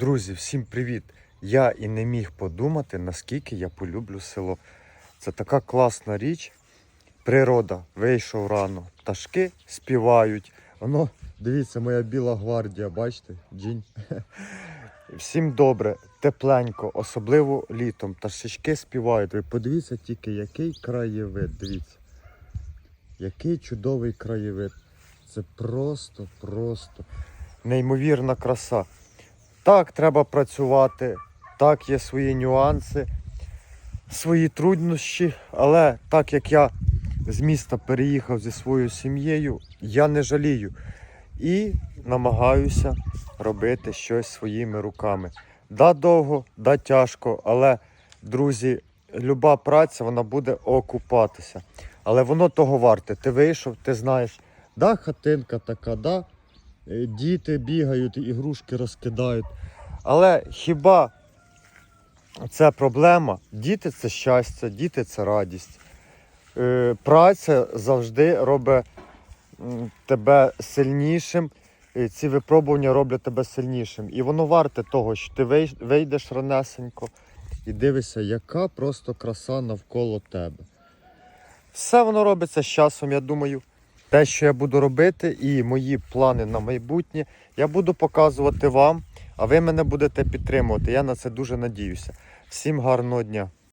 Друзі, всім привіт! Я і не міг подумати, наскільки я полюблю село. Це така класна річ. Природа вийшов рано, пташки співають. Воно, дивіться, моя біла гвардія, бачите? Джінь. Всім добре, тепленько, особливо літом. Пташечки співають. Ви подивіться тільки, який краєвид. Дивіться. Який чудовий краєвид. Це просто, просто неймовірна краса. Так, треба працювати, так, є свої нюанси, свої труднощі, але так як я з міста переїхав зі своєю сім'єю, я не жалію і намагаюся робити щось своїми руками. Да довго, да тяжко, але, друзі, люба праця вона буде окупатися. Але воно того варте. Ти вийшов, ти знаєш, да, хатинка така, да, діти бігають, ігрушки розкидають. Але хіба це проблема? Діти це щастя, діти це радість. Е, праця завжди робить тебе сильнішим. е, Ці випробування роблять тебе сильнішим. І воно варте того, що ти вийдеш ранесенько і дивишся, яка просто краса навколо тебе. Все воно робиться з часом, я думаю. Те, що я буду робити, і мої плани на майбутнє, я буду показувати вам, а ви мене будете підтримувати. Я на це дуже надіюся. Всім гарного дня!